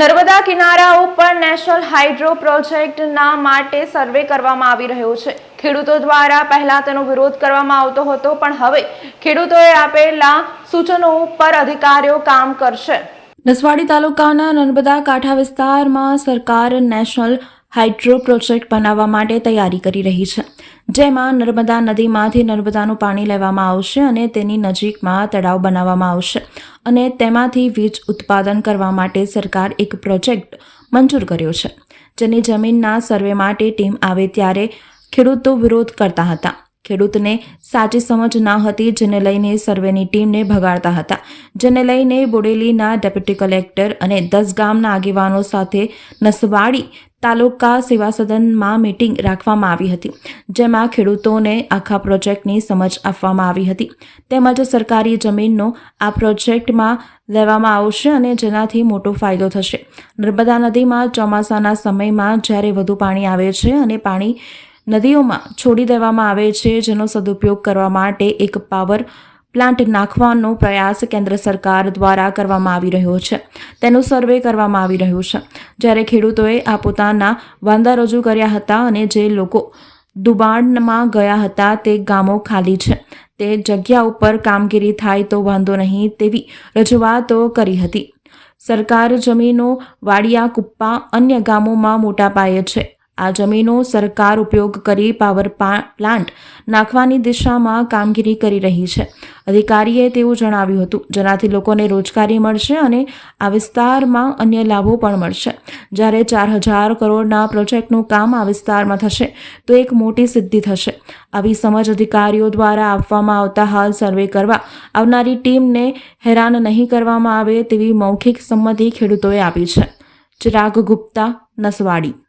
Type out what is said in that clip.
નર્મદા કિનારા ઉપર national hydro પ્રોજેક્ટના માટે સર્વે કરવામાં આવી રહ્યો છે. ખેડૂતો દ્વારા પહેલા તેનો વિરોધ કરવામાં આવતો હતો, પણ હવે ખેડૂતોએ આપેલા સૂચનો ઉપર અધિકારીઓ કામ કરશે. નસવાડી તાલુકાના નર્મદા કાંઠા વિસ્તારમાં સરકાર નેશનલ હાઇડ્રો પ્રોજેક્ટ બનાવવા માટે તૈયારી કરી રહી છે. જેમાં નર્મદા નદીમાંથી નર્મદાનું પાણી લેવામાં આવશે અને તેની નજીકમાં તળાવ બનાવવામાં આવશે અને તેમાંથી વીજ ઉત્પાદન કરવા માટે સરકાર એક પ્રોજેક્ટ મંજૂર કર્યો છે. જેની જમીનના સર્વે માટે ટીમ આવે ત્યારે ખેડૂતો વિરોધ કરતા હતા. ખેડૂતને સાચી સમજ ન હતી, જેને લઈને સર્વેની ટીમને ભગાડતા હતા. જેને લઈને બોડેલીના ડેપ્યુટી કલેક્ટર અને દસ ગામના આગેવાનો સાથે નસવાડી તાલુકા સેવા સદનમાં મીટિંગ રાખવામાં આવી હતી, જેમાં ખેડૂતોને આખા પ્રોજેક્ટની સમજ આપવામાં આવી હતી. તેમજ સરકારી જમીનનો આ પ્રોજેક્ટમાં લેવામાં આવશે અને જેનાથી મોટો ફાયદો થશે. નર્મદા નદીમાં ચોમાસાના સમયમાં જ્યારે વધુ પાણી આવે છે અને પાણી નદીઓમાં છોડી દેવામાં આવે છે, જેનો સદુપયોગ કરવા માટે એક પાવર પ્લાન્ટ નાખવાનો પ્રયાસ કેન્દ્ર સરકાર દ્વારા કરવામાં આવી રહ્યો છે. તેનો સર્વે કરવામાં આવી રહ્યું છે. જ્યારે ખેડૂતોએ આ પોતાના વાંધા રજૂ કર્યા હતા અને જે લોકો દુબાણમાં ગયા હતા તે ગામો ખાલી છે. તે જગ્યા ઉપર કામગીરી થાય તો વાંધો નહીં તેવી રજૂઆતો કરી હતી. સરકાર જમીનો, વાડિયા, કુપ્પા અન્ય ગામોમાં મોટા પાયે છે. આ જમીનો સરકાર ઉપયોગ કરી પાવર પ્લાન્ટ નાખવાની દિશામાં કામગીરી કરી રહી છે. અધિકારીએ તેવું જણાવ્યું હતું. જેનાથી લોકોને રોજગારી મળશે અને આ વિસ્તારમાં અન્ય લાભો પણ મળશે. જ્યારે ચાર હજાર કરોડના પ્રોજેક્ટનું કામ આ વિસ્તારમાં થશે, તો એક મોટી સિદ્ધિ થશે. આવી સમજ અધિકારીઓ દ્વારા આપવામાં આવતા હાલ સર્વે કરવા આવનારી ટીમને હેરાન નહીં કરવામાં આવે તેવી મૌખિક સંમતિ ખેડૂતોએ આપી છે. ચિરાગ ગુપ્તા, નસવાડી.